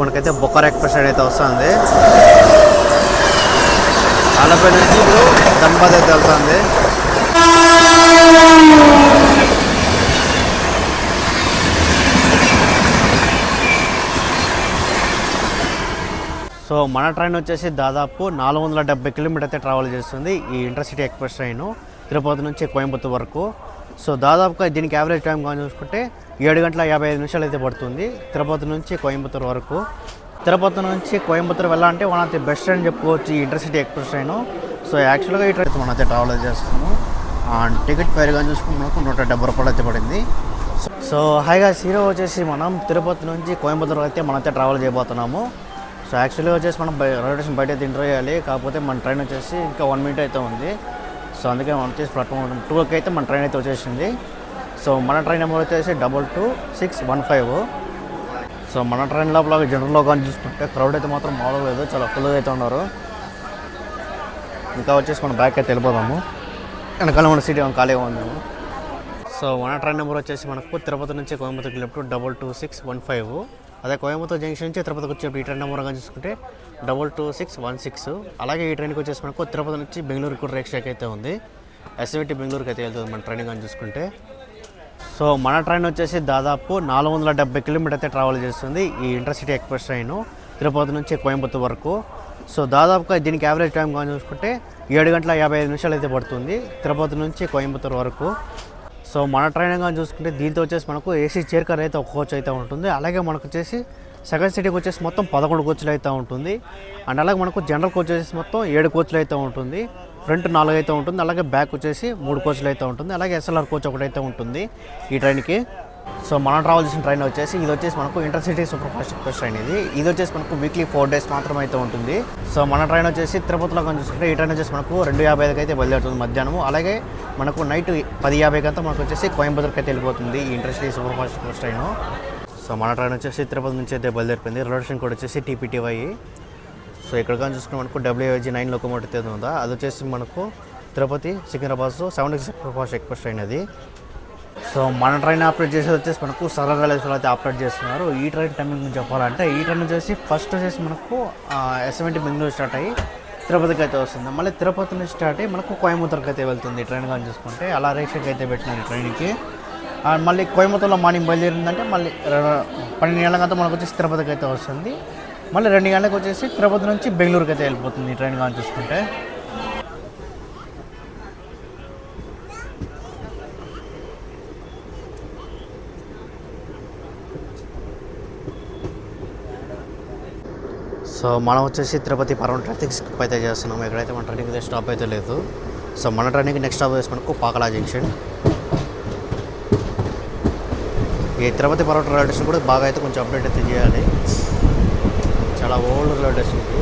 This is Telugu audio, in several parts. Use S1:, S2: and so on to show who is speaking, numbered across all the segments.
S1: మనకైతే బొకర్ ఎక్స్ప్రెస్ ట్రైన్ అయితే వస్తుంది. అలపై నుంచి ఇప్పుడు ధన్బాద్ అయితే వెళ్తుంది. సో మన ట్రైన్ వచ్చేసి దాదాపు నాలుగు వందల డెబ్బై కిలోమీటర్ అయితే ట్రావెల్ చేస్తుంది ఈ ఇంటర్సిటీ ఎక్స్ప్రెస్ ట్రైన్ తిరుపతి నుంచి కోయంబత్తూర్ వరకు. సో దాదాపుగా దీనికి యావరేజ్ టైం కానీ చూసుకుంటే ఏడు గంటల యాభై ఐదు నిమిషాలు అయితే పడుతుంది. తిరుపతి నుంచి కోయంబత్తూర్ వరకు. తిరుపతి నుంచి కోయంబత్తూర్ వెళ్ళాలంటే one of the best train చెప్పుకోవచ్చు ఈ ఇంటర్సిటీ ఎక్స్ప్రెస్ ట్రైన్. సో యాక్చువల్గా ఈ ట్రైన్ మనం అయితే ట్రావెల్ చేస్తున్నాము టికెట్ ఫైర్ కానీ చూసుకుంటే మనకు నూట డెబ్బై రూపాయలు అయితే పడింది. సో హైగా హీరో వచ్చేసి మనం తిరుపతి నుంచి కోయంబత్తూర్ అయితే మనం అయితే ట్రావెల్ చేయబోతున్నాము. సో యాక్చువల్గా వచ్చేసి మనం రైల్వే స్టేషన్ బయట అయితే ఎంటర్ చేయాలి. కాకపోతే మన ట్రైన్ వచ్చేసి ఇంకా వన్ మినిట్ అయితే ఉంది. సో అందుకే మనం వచ్చేసి ప్లాట్ఫామ్ టూకి అయితే మన ట్రైన్ అయితే వచ్చేసింది. సో మన ట్రైన్ నెంబర్ వచ్చేసి double two six one five. So మన ట్రైన్ లోపల జనరల్లో కానీ చూసుకుంటే క్రౌడ్ అయితే మాత్రం మామూలు లేదు. చాలా ఫుల్గా అయితే ఉన్నారు. ఇంకా వచ్చేసి మనం బ్యాక్ అయితే వెళ్ళిపోదాము. వెనకాల మన సీట్ ఏమో ఖాళీగా ఉందాము సో మన ట్రైన్ నెంబర్ వచ్చేసి మనకు తిరుపతి నుంచి Coimbatore left double two six one five అదే కోయంబత్తూర్ జంక్షన్ నుంచి తిరుపతికి వచ్చే ఈ ట్రైన్ నెంబర్ కానీ చూసుకుంటే double two six one six. అలాగే ఈ ట్రైన్కి వచ్చేసి మనకు తిరుపతి నుంచి బెంగళూరు కూడా రేక్షక్ అయితే ఉంది. ఎస్ఎంటీ బెంగళూరుకి అయితే వెళ్తుంది మన ట్రైన్ కానీ చూసుకుంటే. సో మన ట్రైన్ వచ్చేసి దాదాపు నాలుగు వందల డెబ్బై కిలోమీటర్ అయితే ట్రావెల్ చేస్తుంది ఈ ఇంటర్సిటీ ఎక్స్ప్రెస్ ట్రైన్ తిరుపతి నుంచి కోయంబత్తూర్ వరకు. సో దాదాపుగా దీనికి యావరేజ్ టైం కానీ చూసుకుంటే ఏడు గంటల యాభై ఐదు నిమిషాలు అయితే పడుతుంది తిరుపతి నుంచి కోయంబత్తూర్ వరకు. సో మన ట్రైన్ కానీ చూసుకుంటే దీంతో వచ్చేసి మనకు ఏసీ చైర్ కార్ అయితే ఒక కోచ్ అయితే ఉంటుంది. అలాగే మనకు వచ్చేసి సెకండ్ సిటీకి వచ్చేసి మొత్తం పదకొండు కోచ్లు అయితే ఉంటుంది. అండ్ అలాగే మనకు జనరల్ కోచ్ వచ్చేసి మొత్తం ఏడు కోచ్లు అయితే ఉంటుంది. ఫ్రంట్ నాలుగు అయితే ఉంటుంది. అలాగే బ్యాక్ వచ్చేసి మూడు కోచ్లు అయితే ఉంటుంది. అలాగే ఎస్ఎల్ఆర్ కోచ్ ఒకటైతే ఉంటుంది ఈ ట్రైన్కి సో మనం ట్రావెల్ చేసిన ట్రైన్ వచ్చేసి ఇది వచ్చేసి మనకు intercity super fast express train ఇది. ఇది వచ్చేసి మనకు వీక్లీ ఫోర్ డేస్ మాత్రమే అయితే ఉంటుంది. సో మన ట్రైన్ వచ్చేసి తిరుపతిలో కొంచెం చూసుకుంటే ఈ ట్రైన్ వచ్చేసి మనకు రెండు యాభై ఐదుకి అయితే బయలుదేరుతుంది మధ్యాహ్నం. అలాగే మనకు నైట్ పది యాభైకి అంతా మనకు వచ్చేసి కోయంబత్తూర్కి అయితే వెళ్ళిపోతుంది ఈ intercity super fast express train so మన ట్రైన్ వచ్చేసి తిరుపతి నుంచి అయితే బయలుదేరిపోయింది. రైల్వే స్టేషన్ కూడా వచ్చేసి టీపీటీవై సో ఇక్కడ కానీ చూసుకుంటే మనకు డబ్ల్యూఐజీ నైన్ లోకోమోటివ్ అయితే ఉందా? అది వచ్చేసి మనకు Tirupati Secunderabad seven six super fast express train అది. సో మన ట్రైన్ ఆపరేట్ చేసేది వచ్చేసి మనకు సరళ అయితే ఆపరేట్ చేస్తున్నారు. ఈ ట్రైన్ టైమింగ్ గురించి చెప్పాలంటే ఈ ట్రైన్ వచ్చేసి ఫస్ట్ వచ్చేసి మనకు ఎస్ఎంటీ బెంగళూరు స్టార్ట్ అయ్యి తిరుపతికి అయితే వస్తుంది. మళ్ళీ తిరుపతి నుంచి స్టార్ట్ అయ్యి మనకు కోయంబత్తూర్కి అయితే వెళ్తుంది ట్రైన్ కానీ చూసుకుంటే. అలా రేక్షకి అయితే పెట్టినారు ట్రైన్కి. అండ్ మళ్ళీ కోయంబత్తూర్లో మార్నింగ్ బయలుదేరిందంటే మళ్ళీ పన్నెండు గంటలకంతా మనకు వచ్చేసి తిరుపతికి అయితే వస్తుంది. మళ్ళీ రెండు గంటలకు వచ్చేసి తిరుపతి నుంచి బెంగళూరుకి అయితే వెళ్ళిపోతుంది ట్రైన్ కానీ చూసుకుంటే. సో మనం వచ్చేసి తిరుపతి పర్వం ట్రాఫిక్ స్కిప్ అయితే చేస్తున్నాం. ఎక్కడైతే మన ట్రైన్కి అయితే స్టాప్ అయితే లేదు. సో మన ట్రైన్కి నెక్స్ట్ స్టాప్ వచ్చేసి మనకు పాకలా జంక్షన్. ఈ తిరుపతి పర్వత రైల్వే స్టేషన్ కూడా బాగా అయితే కొంచెం అప్డేట్ అయితే చేయాలి. చాలా ఓల్డ్ రైల్వే స్టేషన్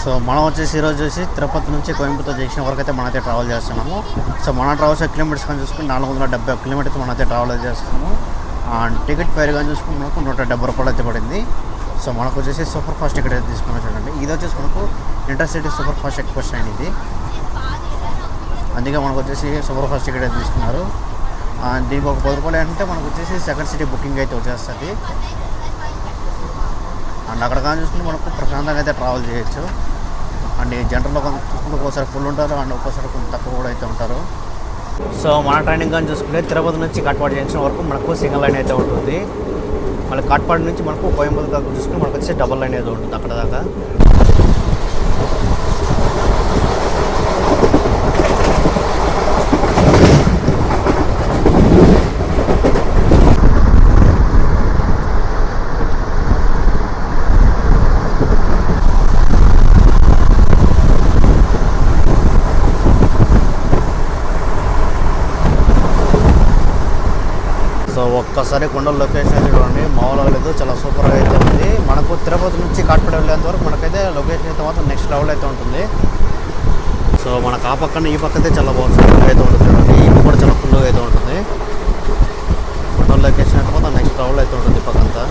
S1: సో మనం వచ్చేసి ఈరోజు వచ్చేసి తిరుపతి నుంచి కోయంబత్తూర్ జంక్షన్ వరకు అయితే మనమైతే ట్రావెల్ చేస్తున్నాము. సో మన ట్రావెల్స్ కిలోమీటర్స్ కానీ చూసుకుని నాలుగు వందల డెబ్బై కిలోమీటర్స్ మనమైతే ట్రావెల్ చేస్తున్నాము. టికెట్ ఫైర్ కానీ చూసుకుని మనకు నూట డెబ్బై రూపాయలు అయితే పడింది. సో మనకు వచ్చేసి సూపర్ ఫాస్ట్ టికెట్ అయితే తీసుకున్నాం చూడండి. ఇది వచ్చేసి మనకు intercity super fast express train ఇది. అందుకే మనకు వచ్చేసి సూపర్ ఫాస్ట్ టికెట్ అయితే తీసుకున్నారు. దీనికి ఒక పది రూపాయలు అంటే మనకు వచ్చేసి సెకండ్ సిటీ బుకింగ్ అయితే వచ్చేస్తుంది. అండ్ అక్కడ కానీ చూసుకుంటే మనకు ప్రశాంతంగా అయితే ట్రావెల్ చేయొచ్చు. అండ్ ఈ జనరల్లో చూసుకుంటే ఒక్కోసారి ఫుల్ ఉంటారు. అండ్ ఒక్కోసారి కొంచెం తక్కువ కూడా అయితే ఉంటారు. సో మన ట్రైనింగ్ కానీ చూసుకుంటే తిరుపతి నుంచి కాట్పాడు జంక్షన్ వరకు మనకు సింగిల్ లైన్ అయితే ఉంటుంది. మళ్ళీ కాట్పాడు నుంచి మనకు కోయంబత్తూర్ దాకా చూసుకుంటే మనకు వచ్చి డబల్ లైన్ అయితే ఉంటుంది అక్కడ దాకా సో ఒక్కసారి కొండల లొకేషన్ అయితే చూడండి. మామూలుగా లేదు చాలా సూపర్గా అయితే ఉంది. మనకు తిరుపతి నుంచి కాట్పడి వెళ్ళేంత వరకు మనకైతే లొకేషన్ అయితే మాత్రం నెక్స్ట్ లెవెల్ అయితే ఉంటుంది. సో మనకు ఆ పక్కన ఈ పక్క అయితే చాలా బాగుంది. అయితే ఉంటుంది ఈ కూడా చాలా ఫుల్గా అయితే ఉంటుంది. కొండల లొకేషన్ అయితే మాత్రం నెక్స్ట్ లెవెల్ అయితే ఉంటుంది పక్కంతా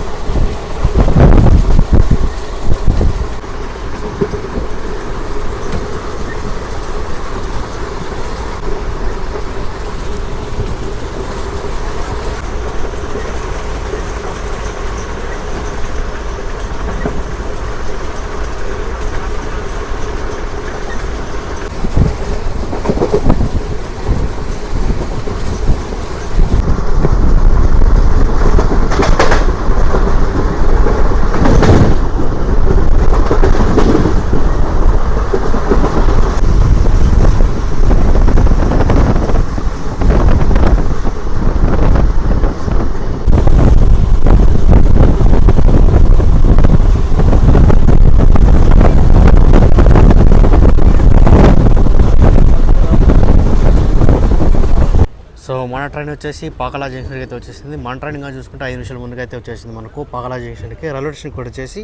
S1: సో మన ట్రైన్ వచ్చేసి పాకలా జంక్షన్కి అయితే వచ్చేసింది. మన ట్రైన్ కానీ చూసుకుంటే ఐదు నిమిషాల ముందుగా అయితే వచ్చేసింది మనకు పాకలా జంక్షన్కి. రైల్వే స్టేషన్ కూడా వచ్చేసి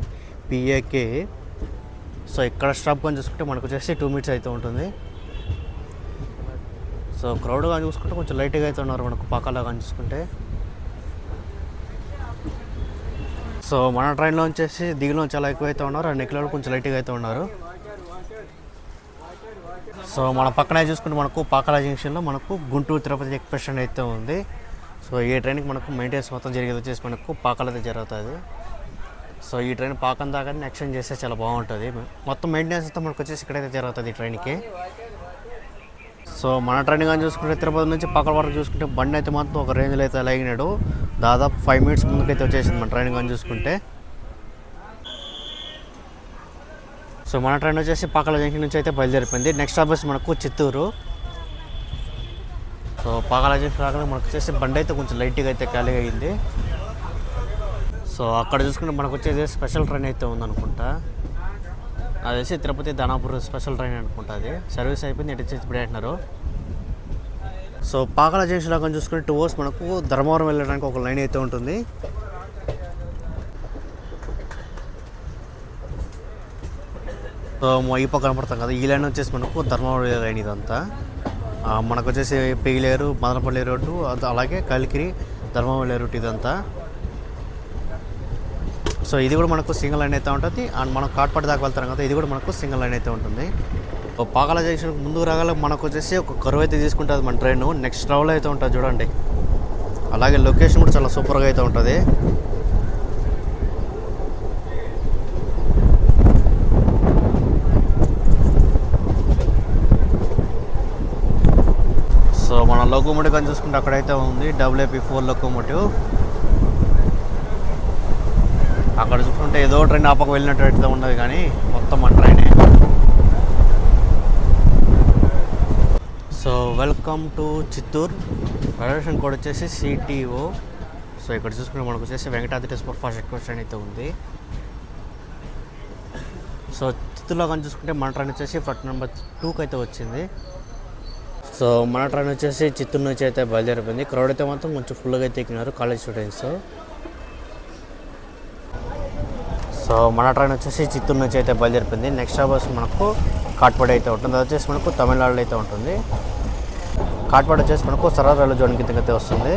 S1: పిఏకే. సో ఇక్కడ స్టాప్ కానీ చూసుకుంటే మనకు వచ్చేసి టూ మినిట్స్ అయితే ఉంటుంది. సో క్రౌడ్ కానీ చూసుకుంటే కొంచెం లైట్గా అయితే ఉన్నారు మనకు పాకాలా కానీ చూసుకుంటే. సో మన ట్రైన్లో వచ్చేసి దిగులో చాలా ఎక్కువ అయితే ఉన్నారు. అండ్ నెక్లో కొంచెం లైట్గా అయితే ఉన్నారు. సో మన పక్కనే చూసుకుంటే మనకు పాకాల జంక్షన్లో మనకు గుంటూరు తిరుపతి ఎక్స్ప్రెస్ అయితే ఉంది. సో ఈ ట్రైన్కి మనకు మెయింటెనెన్స్ మొత్తం జరిగేది వచ్చేసి మనకు పాకాల అయితే జరుగుతుంది. సో ఈ ట్రైన్ పాకం దాకా ఎక్స్చేంజ్ చేస్తే చాలా బాగుంటుంది. మొత్తం మెయింటెనెన్స్ అంతా మనకు వచ్చేసి ఇక్కడైతే జరుగుతుంది ఈ ట్రైన్కి. సో మన ట్రైన్ కానీ చూసుకుంటే తిరుపతి నుంచి పక్కల వరకు చూసుకుంటే బండి అయితే మాత్రం ఒక రేంజ్లో అయితే అలాగినాడు దాదాపు ఫైవ్ మినిట్స్ ముందుకైతే వచ్చేసింది మన ట్రైన్ కానీ చూసుకుంటే. సో మన ట్రైన్ వచ్చేసి పాకాల జంక్షన్ నుంచి అయితే బయలుదేరిపోయింది. నెక్స్ట్ ఆఫీస్ మనకు చిత్తూరు. సో పాకాల జంక్షన్ రాగానే మనకు వచ్చేసి బండి అయితే కొంచెం లైట్గా అయితే ఖాళీ అయింది. సో అక్కడ చూసుకుంటే మనకు వచ్చేసి స్పెషల్ ట్రైన్ అయితే ఉందనుకుంటా. అది వచ్చి తిరుపతి ధనాపూర్ స్పెషల్ ట్రైన్ అనుకుంటా అది. సర్వీస్ అయిపోయింది ఎటు చేసి ఇప్పుడే అంటున్నారు. సో పాకాల జంక్షన్ లాగా చూసుకుంటే టూ అవర్స్ మనకు ధర్మవరం వెళ్ళడానికి ఒక లైన్ అయితే ఉంటుంది సో మొ- ఈ పక్క కనపడతాం కదా ఈ లైన్ వచ్చేసి మనకు ధర్మవరం లైన్ ఇదంతా. మనకు వచ్చేసి పెగిలేరు మదనపల్లి రోడ్డు అలాగే కలికిరి ధర్మవరం రూట్ ఇదంతా. సో ఇది కూడా మనకు సింగిల్ లైన్ అయితే ఉంటుంది. అండ్ మనం కాట్పాటి దాకా వెళ్తాం కదా ఇది కూడా మనకు సింగిల్ లైన్ అయితే ఉంటుంది. పాకాల జంక్షన్కి ముందుకు రాగల మనకు వచ్చేసి ఒక కరువు అయితే తీసుకుంటుంది మన ట్రైన్ నెక్స్ట్ ట్రావెల్ అయితే ఉంటుంది చూడండి. అలాగే లొకేషన్ కూడా చాలా సూపర్గా అయితే ఉంటుంది. సో లోకోమోటివ్ కానీ చూసుకుంటే అక్కడైతే ఉంది. డబ్ల్యూపీ ఫోర్ లోకోమోటివ్ అక్కడ చూసుకుంటే ఏదో ట్రైన్ ఆపక వెళ్ళినట్టు అయితే కానీ మొత్తం మన ట్రైనే. So welcome to Chittoor. Reservation code వచ్చేసి సిటీఓ సో ఇక్కడ చూసుకుంటే మనకు వచ్చేసి Venkatadri super fast express train అయితే ఉంది. సో చిత్తూరులో కానీ చూసుకుంటే మన ట్రైన్ వచ్చేసి ఫ్లట్ నెంబర్ టూకి అయితే వచ్చింది. సో మన ట్రైన్ వచ్చేసి చిత్తూరు నుంచి అయితే బయలుదేరిపోయింది. క్రౌడ్ అయితే మాత్రం కొంచెం ఫుల్గా అయితే ఎక్కినారు కాలేజ్ స్టూడెంట్స్ సో మన ట్రైన్ వచ్చేసి చిత్తూరు నుంచి అయితే బయలుదేరిపోయింది. నెక్స్ట్ బస్ మనకు కాట్పాడి అయితే ఉంటుంది. అది వచ్చేసి మనకు తమిళనాడులో అయితే ఉంటుంది. కాట్పాడి వచ్చేసి మనకు సరదా రైలు జోన్ కిందకి అయితే వస్తుంది.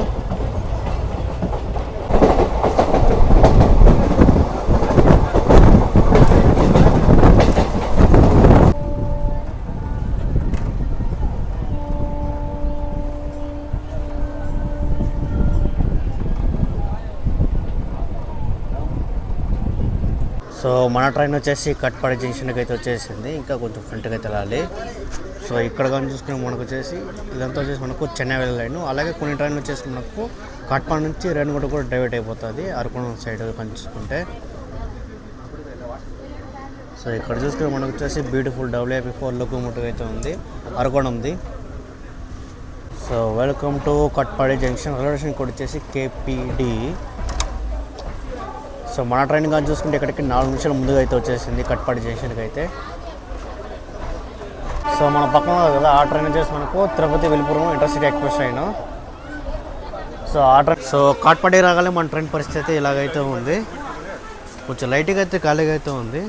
S1: సో మన ట్రైన్ వచ్చేసి కట్పాడి జంక్షన్కి అయితే వచ్చేసింది. ఇంకా కొంచెం ఫ్రంట్కి అయితే వెళ్ళాలి. సో ఇక్కడ కానీ చూసుకుని మనకు వచ్చేసి ఇదంతా వచ్చేసి మనకు చెన్నై వెళ్ళలేను అలాగే కొన్ని ట్రైన్లు వచ్చేసి మనకు కట్పాడ నుంచి రేణుగుంట కూడా డైవర్ట్ అయిపోతుంది. అరకోణం సైడ్ కానీ చూసుకుంటే. సో ఇక్కడ చూసుకుని మనకు వచ్చేసి బ్యూటిఫుల్ డబ్ల్యూఐపి ఫోర్ లోకోమోటివ్ అయితే ఉంది. అరకోణం ఉంది. So welcome to Katpadi junction. Reservation కూడా వచ్చేసి కేపీడి సో మన ట్రైన్ కానీ చూసుకుంటే ఇక్కడికి నాలుగు నిమిషాల ముందుగా అయితే వచ్చేసింది కట్పాడి జంక్షన్కి అయితే. సో మన పక్కన కదా ఆ ట్రైన్ వచ్చేసి మనకు Tirupati Villupuram intercity express train. So ఆ ట్రైన్ సో కాట్పాడి రాగానే మన ట్రైన్ పరిస్థితి అయితే ఇలాగైతే ఉంది. కొంచెం లైట్గా అయితే ఖాళీగా అయితే ఉంది.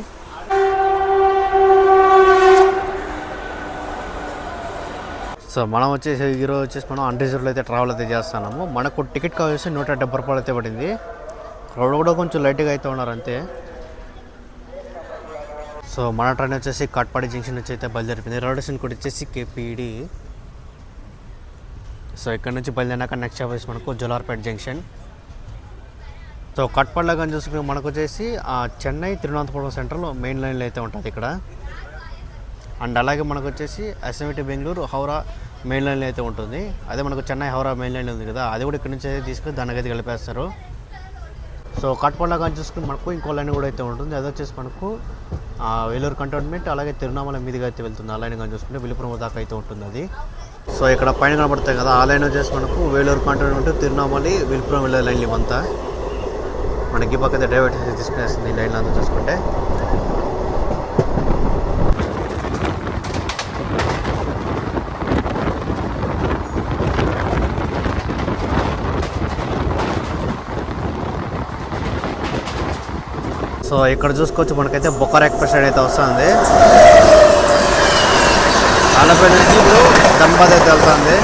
S1: సో మనం వచ్చేసి ఈరోజు వచ్చేసి మనం అన్రిజర్వ్లో అయితే ట్రావెల్ అయితే చేస్తున్నాము. మనకు టికెట్ కావాల్సి నూట డెబ్బై రూపాయలు అయితే పడింది. క్రౌడ్ కూడా కొంచెం లైట్గా అయితే ఉన్నారు అంతే. సో మన ట్రైన్ వచ్చేసి కాట్పాడి జంక్షన్ నుంచి అయితే బయలుదేరిపోయింది. రైల్వే స్టేషన్ కూడా వచ్చేసి కేపీడి. సో ఇక్కడ నుంచి బయలుదేరినాక నెక్స్ట్ ఆఫీస్ మనకు జోలార్పేట జంక్షన్. సో కట్పాడలో కానీ చూసుకుని మనకు వచ్చేసి ఆ చెన్నై తిరువనంతపురం సెంటర్లో మెయిన్ లైన్లో అయితే ఉంటుంది ఇక్కడ. అండ్ అలాగే మనకు వచ్చేసి ఎస్ఎంటి బెంగళూరు హౌరా మెయిన్ లైన్లో అయితే ఉంటుంది. అదే మనకు చెన్నై హౌరా మెయిన్ లైన్ ఉంది కదా అది కూడా ఇక్కడ నుంచి అయితే తీసుకుని దాని అయితే కలిపేస్తారు. సో కట్పల్లా కానీ చూసుకుని మనకు ఇంకో లైన్ కూడా అయితే ఉంటుంది. అది వచ్చేసి మనకు ఆ, వేలూరు కంటోన్మెంట్ అలాగే తిరునామల మీదుగా అయితే వెళ్తుంది. ఆ లైన్ కానీ చూసుకుంటే విలుపురం దాకా అయితే ఉంటుంది అది. సో ఇక్కడ పైన కనబడతాయి కదా ఆ లైన్ వచ్చేసి మనకు వేలూరు కంటోన్మెంట్ తిరునామలి విలుపురం వెళ్ళే లైన్లు ఇవంతా. మనకి పక్కన డైవర్ట్ తీసుకునేస్తుంది ఈ లైన్లో అంతా చూసుకుంటే. సో ఇక్కడ చూసుకోవచ్చు మనకైతే బొకార్ ఎక్స్ప్రెస్ అయితే వస్తుంది. ఆలపేట నుంచి ఇప్పుడు ధన్బాద్ అయితే వెళ్తుంది.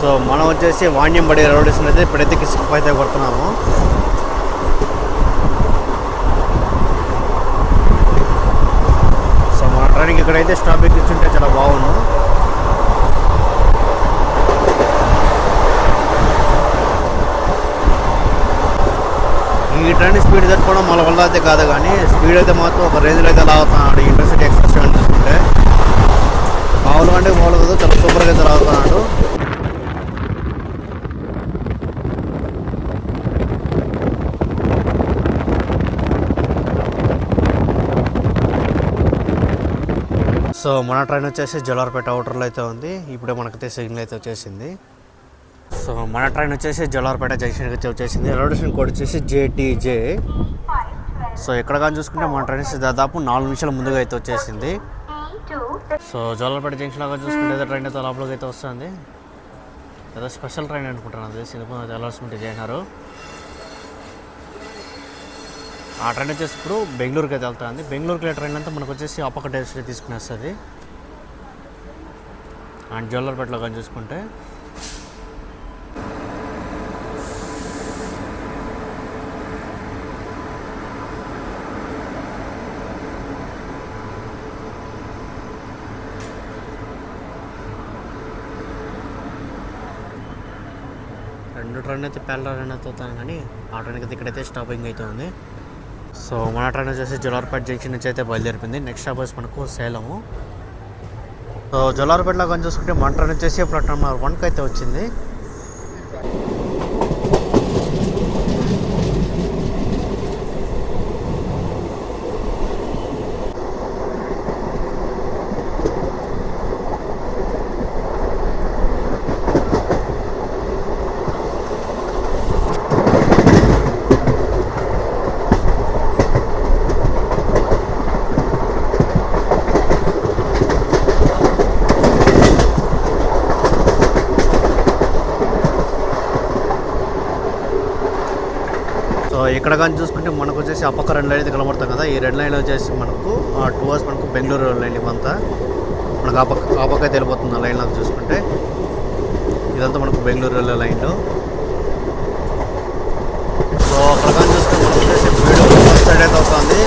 S1: సో మనం వచ్చేసి వాణ్యంబడి రోడ్ స్టేషన్ అయితే ఇప్పుడైతే కిస్కప్ అయితే కొడుతున్నాము. సో మన ట్రైన్కి ఇక్కడైతే స్టాపింగ్ ఇచ్చుంటే చాలా బాగుండు. ఈ ట్రైన్ స్పీడ్ తట్టుకోవడం మన వల్ల అయితే కాదు కానీ స్పీడ్ అయితే మాత్రం ఒక రేంజ్లో అయితే లాగుతున్నాడు ఇంటర్సిటీ ఎక్స్ప్రెస్ ట్రైన్ చూసుకుంటే. మామూలు అంటే మామూలు కదా చాలా సూపర్గా అయితే లాగుతున్నాడు సో మన ట్రైన్ వచ్చేసి జలార్పేట అవుటర్లో అయితే ఉంది. ఇప్పుడే మనకైతే సిగ్నల్ అయితే వచ్చేసింది. సో మన ట్రైన్ వచ్చేసి జలార్పేట జంక్షన్కి వచ్చి వచ్చేసింది. రైల్వే కోడ్ వచ్చేసి జేటీజే. సో ఎక్కడ కానీ చూసుకుంటే మన ట్రైన్ దాదాపు నాలుగు నిమిషాల ముందుగా అయితే వచ్చేసింది. సో జలార్పేట జంక్షన్ లాగా చూసుకుంటే ట్రైన్ అయితే లోపలికి అయితే వస్తుంది. ఏదో స్పెషల్ ట్రైన్ అనుకుంటున్నాను. అది సినిమా అనౌన్స్మెంట్ చేసినారు ఆ ట్రైన్ వచ్చేసి ఇప్పుడు బెంగళూరుకి అయితే వెళ్తుంది. బెంగళూరుకి వెళ్ళే ట్రైన్ అంతా మనకు వచ్చేసి అప్పక డైరెక్షన్ తీసుకుని వస్తుంది. అండ్ జోలర్పేటలో కానీ చూసుకుంటే రెండు ట్రైన్ అయితే పేల ట్రైన్ అయితే అవుతాను కానీ ఆ ట్రైన్ అయితే ఇక్కడైతే స్టాపింగ్ అయితే ఉంది. సో మన ట్రైన్ వచ్చేసి జులార్పేట జంక్షన్ నుంచి అయితే బయలుదేరిపోయింది. నెక్స్ట్ స్టాప్ వచ్చి మనకు సేలము. సో జలార్పేటలో కానీ చూసుకుంటే మన ట్రైన్ వచ్చేసి ప్లాట్ఫామ్ నెంబర్ వన్కి అయితే వచ్చింది సో ఇక్కడ కానీ చూసుకుంటే మనకు వచ్చేసి ఆ పక్క రెండు లైన్ అయితే కనబడతాం కదా. ఈ రెండు లైన్లో వచ్చేసి మనకు టూ అవర్స్ మనకు బెంగళూరు లైన్ ఇవంతా మనకు ఆ పక్క ఆ పక్క అయితే వెళ్ళిపోతుంది ఆ లైన్లో చూసుకుంటే. ఇదంతా మనకు బెంగళూరు వెళ్ళే లైన్ సో అక్కడ కానీ చూసుకుంటే మనకు వచ్చేసి వీడియో సైడ్ అయితే అవుతుంది.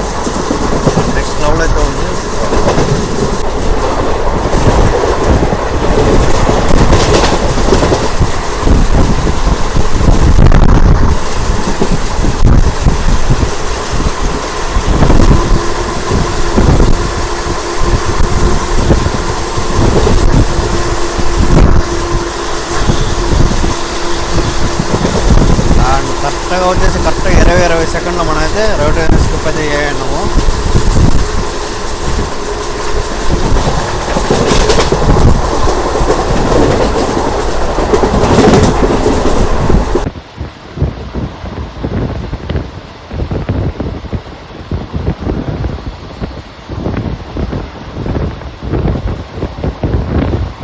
S1: నెక్స్ట్ లెవెల్ అయితే ఉంది. అండ్ వచ్చేసి కరెక్ట్గా ఇరవై ఇరవై సెకండ్లో మనం అయితే రైల్వే స్కిప్ అయితే చేయన్నాము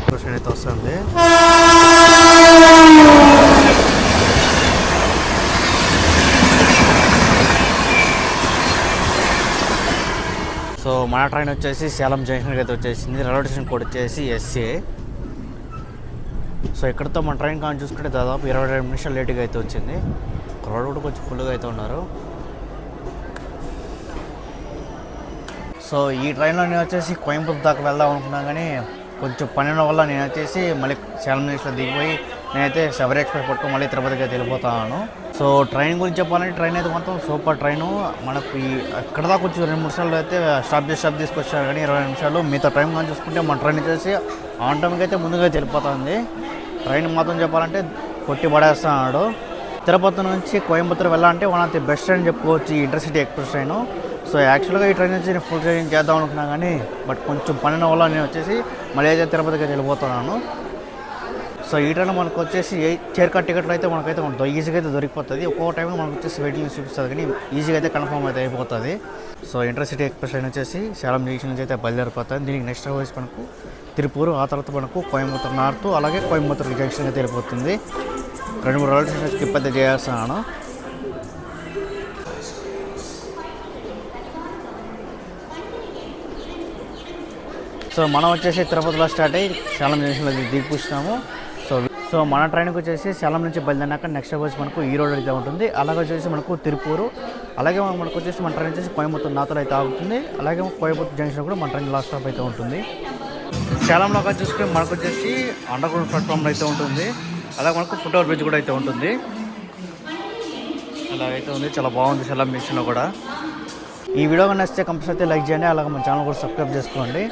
S1: క్వశ్చన్ అయితే వస్తుంది సో మన ట్రైన్ వచ్చేసి సేలం జంక్షన్కి అయితే వచ్చేసింది. రైల్వే స్టేషన్ కోడ్ వచ్చేసి ఎస్ఏ సో ఇక్కడతో మన ట్రైన్ కానీ చూసుకుంటే దాదాపు ఇరవై రెండు నిమిషాలు లేట్గా అయితే వచ్చింది. రోడ్ కూడా కొంచెం ఫుల్గా అయితే ఉన్నారు. సో ఈ ట్రైన్లో నేను వచ్చేసి కోయంబత్తూరు దాకా వెళ్దాం అనుకున్నాను కానీ కొంచెం పనిన వల్ల నేను వచ్చేసి మళ్ళీ సేలం జంక్షన్లో దిగిపోయి నేనైతే శబరి ఎక్స్ప్రెస్ పట్టుకొని మళ్ళీ తిరుపతికి అయితే వెళ్ళిపోతాను. సో ట్రైన్ గురించి చెప్పాలంటే ట్రైన్ అయితే మొత్తం సూపర్ ట్రైన్. మనకు ఈ ఎక్కడ దాకా వచ్చి రెండు మూడు అయితే స్టాప్ చేసి స్టాప్ తీసుకొచ్చారు కానీ ఇరవై నిమిషాలు. మిగతా టైం కానీ చూసుకుంటే మన ట్రైన్ వచ్చేసి ఆన్ టైంకి అయితే ముందుగా వెళ్ళిపోతుంది. ట్రైన్ మాత్రం చెప్పాలంటే కొట్టి పడేస్తున్నాడు. తిరుపతి నుంచి కోయంబత్తూరు వెళ్ళాలంటే one of the best train చెప్పుకోవచ్చు ఈ ఇంటర్సిటీ ఎక్స్ప్రెస్ ట్రైన్. సో యాక్చువల్గా ఈ ట్రైన్ నుంచి నేను ఫుల్ ట్రైన్ చేద్దాం అనుకున్నాను కానీ బట్ కొంచెం పనిన వల్ల నేను వచ్చేసి మళ్ళీ అయితే తిరుపతికి అయితే వెళ్ళిపోతున్నాను. సో ఈటలో మనకు వచ్చేసి చేరుకా టికెట్లు అయితే మనకైతే ఉంటుంది ఈజీగా అయితే దొరికిపోతుంది. ఒక్కో టైంలో మనకు వచ్చేసి వెయిటింగ్ చూపిస్తుంది కానీ ఈజీగా అయితే కన్ఫర్మ్ అయితే అయిపోతుంది. సో ఇంటర్సిటీ ఎక్స్ప్రెస్ ట్రైన్ వచ్చేసి సేలం జంక్షన్ నుంచి అయితే బయలుదేరిపోతుంది. దీనికి నెక్స్ట్ వచ్చి మనకు తిరుపూరు ఆ తర్వాత మనకు కోయంబత్తూరు నార్త్ అలాగే కోయంబత్తూరు జంక్షన్ అయితే వెళ్ళిపోతుంది. రెండు మూడు రైల్వే స్టేషన్ స్కిప్ అయితే చేస్తున్నాను సో మనం వచ్చేసి తిరుపతిలో స్టార్ట్ అయ్యి శాలం జంక్షన్లో దిగిపిస్తున్నాము సో మన ట్రైన్కి వచ్చేసి శాలం నుంచి బయలుదేరినాక నెక్స్ట్ వచ్చి మనకు ఈ రోడ్ అయితే ఉంటుంది. అలాగే వచ్చేసి మనకు తిరుపూరు అలాగే మనకు వచ్చేసి మన ట్రైన్ వచ్చేసి కోయంబత్తూరు నాతలు అయితే ఆగుతుంది. అలాగే కోయంబత్తూరు జంక్షన్ కూడా మన ట్రైన్ లాస్ట్ స్టాప్ అయితే ఉంటుంది. సేలంలో చూసుకుంటే మనకు వచ్చేసి అండర్ గ్రౌండ్ ప్లాట్ఫామ్ అయితే ఉంటుంది. అలాగే మనకు ఫుట్ ఓవర్ బ్రిడ్జ్ కూడా అయితే ఉంటుంది. అలా అయితే ఉంది. చాలా బాగుంది శాలం మిషన్లో కూడా. ఈ వీడియో నచ్చితే కంపల్సరీ లైక్ చేయండి. అలాగే మన ఛానల్ కూడా సబ్స్క్రైబ్ చేసుకోండి.